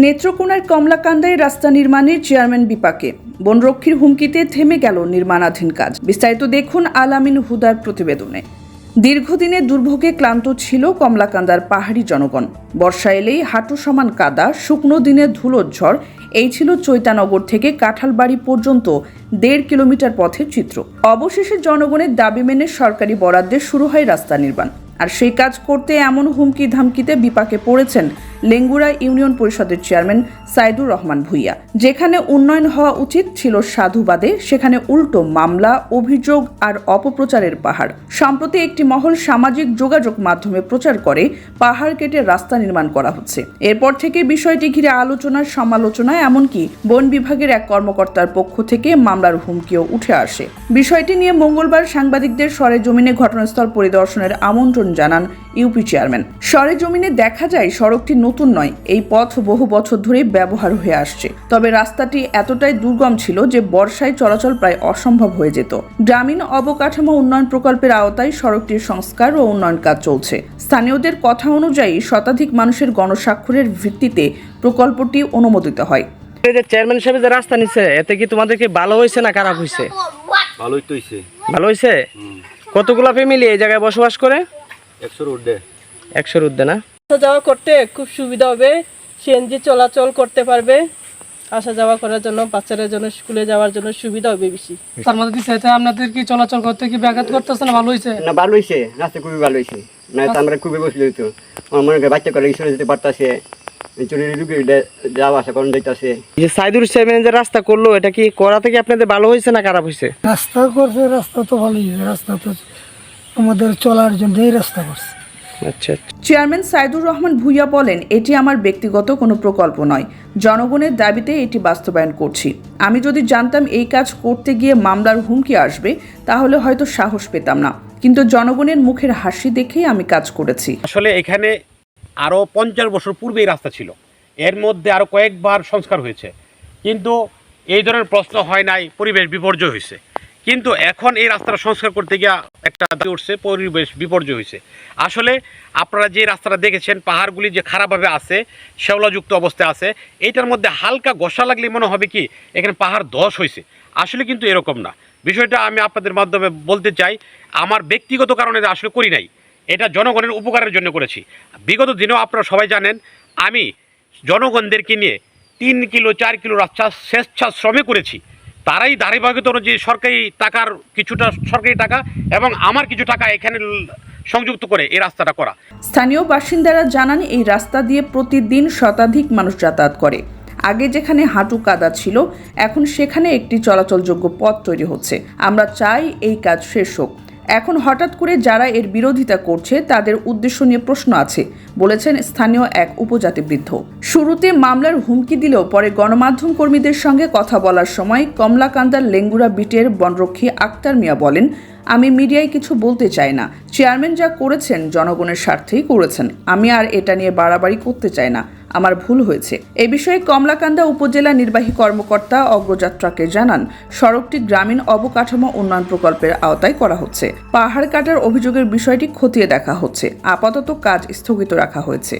নেত্রকোনার কমলাকান্দায় রাস্তা নির্মাণের চেয়ারম্যান বিপাকে। বনরক্ষীর হুমকিতে থেমে গেল নির্মাণাধীন কাজ। বিস্তারিত দেখুন আলামিন হুদার প্রতিবেদনে। দীর্ঘদিনে দুর্ভোগে ক্লান্ত ছিল কমলাকান্দার পাহাড়ি জনগণ। বর্ষা এলেই হাঁটু সমান কাদা, শুকনো দিনে ধুলোর ঝড়, এই ছিল চৈতানগর থেকে কাঁঠালবাড়ি পর্যন্ত দেড় কিলোমিটার পথের চিত্র। অবশেষে জনগণের দাবি মেনে সরকারি বরাদ্দে শুরু হয় রাস্তা নির্মাণ। আর সেই কাজ করতে এমন হুমকি ধামকিতে বিপাকে পড়েছেন লেঙ্গুড়া ইউনিয়ন পরিষদের চেয়ারম্যান সাইদুর রহমান ভুইয়া। যেখানে উন্নয়ন হওয়া উচিত ছিল সাধুবাদে, সেখানে উল্টো মামলা, অভিযোগ আর অপপ্রচারের পাহাড়। সম্প্রতি একটি মহল সামাজিক যোগাযোগ মাধ্যমে প্রচার করে, পাহাড় কেটে রাস্তা নির্মাণ করা হচ্ছে। এরপর থেকে বিষয়টি ঘিরে আলোচনা সমালোচনা এমনকি বন বিভাগের এক কর্মকর্তার পক্ষ থেকে মামলার হুমকিও উঠে আসে। বিষয়টি নিয়ে মঙ্গলবার সাংবাদিকদের সরেজমিনে ঘটনাস্থল পরিদর্শনের আমন্ত্রণ জানান ইউপি চেয়ারম্যান। সরেজমিনে দেখা যায় সড়কটি নতুন নয় এই পথ বহু বছর ধরে ব্যবহার হয়ে আসছে। তবে রাস্তাটি এতটাই দুর্গম ছিল যে বর্ষায় চলাচল প্রায় অসম্ভব হয়ে যেত। গ্রামীণ অবকাঠামো উন্নয়ন প্রকল্পের আওতায় সড়কটির সংস্কার ও উন্নয়ন কাজ চলছে। স্থানীয়দের কথা অনুযায়ী শতাধিক মানুষের গণস্বাক্ষরের ভিত্তিতে প্রকল্পটি অনুমোদিত হয়। চেয়ারম্যান হিসেবে যে রাস্তা নিচ্ছে এতে কি তোমাদেরকে ভালো হয়েছে না খারাপ হয়েছে ভালোই তো হইছে। ভালো হয়েছে কতগুলা ফ্যামিলি এই জায়গায় বসবাস করে? একশোর না? আসা যাওয়া করতে খুব সুবিধা হবে। সিএনজি চলাচল করতে পারবে। আসা যাওয়া করার জন্য বাচ্চাদের জন্য স্কুলে যাওয়ার জন্য সুবিধা হবে বেশি। তার মধ্যে দিচ্ছে এতে আপনাদের কি চলাচল করতে কি ব্যাঘাত করতেছে না ভালো হয়েছে না ভালো হয়েছে রাস্তা খুবই ভালো হয়েছে না তো আমরা খুবই বসলে হইতো। আমার মনে করি বাচ্চা করে স্কুলে যেতে পারতাছে। যাওয়া আসা করেন যাইতাছে। যে সাইদুর যে রাস্তা করল এটা কি করা থেকে আপনাদের ভালো হয়েছে না খারাপ হয়েছে রাস্তা করছে রাস্তা তো ভালোই হয়েছে রাস্তা তো আমাদের চলার জন্যই রাস্তা করছে। আচ্ছা আচ্ছা। চেয়ারম্যান সাইদুর রহমান ভুইয়া বলেন এটি আমার ব্যক্তিগত কোনো প্রকল্প নয়। জনগণের দাবিতে এটি বাস্তবায়ন করছি। আমি যদি জানতাম এই কাজ করতে গিয়ে মামলার হুমকি আসবে তাহলে হয়তো সাহস পেতাম না। কিন্তু জনগণের মুখের হাসি দেখেই আমি কাজ করেছি। আসলে এখানে আরও পঞ্চাশ বছর পূর্বে এই রাস্তা ছিল। এর মধ্যে আরও কয়েকবার সংস্কার হয়েছে। কিন্তু এই ধরনের প্রশ্ন হয় নাই পরিবেশ বিপর্যয় হয়েছে। কিন্তু এখন এই রাস্তাটা সংস্কার করতে গিয়ে একটা উঠছে, পরিবেশ বিপর্যয় হয়েছে। আসলে আপনারা যে রাস্তাটা দেখেছেন, পাহাড়গুলি যে খারাপভাবে আছে শেওলাযুক্ত অবস্থায় আছে এইটার মধ্যে হালকা ঘষা লাগলে মনে হবে কি, এখানে পাহাড় ধস হয়েছে। আসলে কিন্তু এরকম না। বিষয়টা আমি আপনাদের মাধ্যমে বলতে চাই, আমার ব্যক্তিগত কারণে আসলে করি নাই। এটা জনগণের উপকারের জন্য করেছি। বিগত দিনেও আপনারা সবাই জানেন, আমি জনগণদেরকে নিয়ে তিন কিলো, চার কিলো রাস্তা স্বেচ্ছাশ্রমে করেছি। তারাই ধারাবাহিকতা যে সরকারি টাকার কিছুটা সরকারি টাকা এবং আমার কিছু টাকা এখানে সংযুক্ত করে এই রাস্তাটা করা। স্থানীয় বাসিন্দারা জানান, এই রাস্তা দিয়ে প্রতিদিন শতাধিক মানুষ যাতায়াত করে। আগে যেখানে হাঁটু কাদা ছিল, এখন সেখানে একটি চলাচলযোগ্য পথ তৈরি হচ্ছে। আমরা চাই এই কাজ শেষ হোক। এখন হঠাৎ করে যারা এর বিরোধিতা করছে, তাদের উদ্দেশ্য নিয়ে প্রশ্ন আছে, বলেছেন স্থানীয় এক উপজাতি বৃদ্ধ শুরুতে মামলার হুমকি দিলেও পরে গণমাধ্যম কর্মীদের সঙ্গে কথা বলার সময় কমলাকান্দার লেঙ্গুরা বিটের বনরক্ষী আক্তার মিয়া বলেন, আমি মিডিয়ায় কিছু বলতে চাই না। চেয়ারম্যান যা করেছেন, জনগণের স্বার্থেই করেছেন। আমি আর এটা নিয়ে বাড়াবাড়ি করতে চাই না। আমার ভুল হয়েছে। এ বিষয়ে কমলাকান্দা উপজেলা নির্বাহী কর্মকর্তা অগ্রযাত্রাকে জানান, সড়কটি গ্রামীণ অবকাঠামো উন্নয়ন প্রকল্পের আওতায় করা হচ্ছে। পাহাড় কাটার অভিযোগের বিষয়টি খতিয়ে দেখা হচ্ছে। আপাতত কাজ স্থগিত রাখা হয়েছে।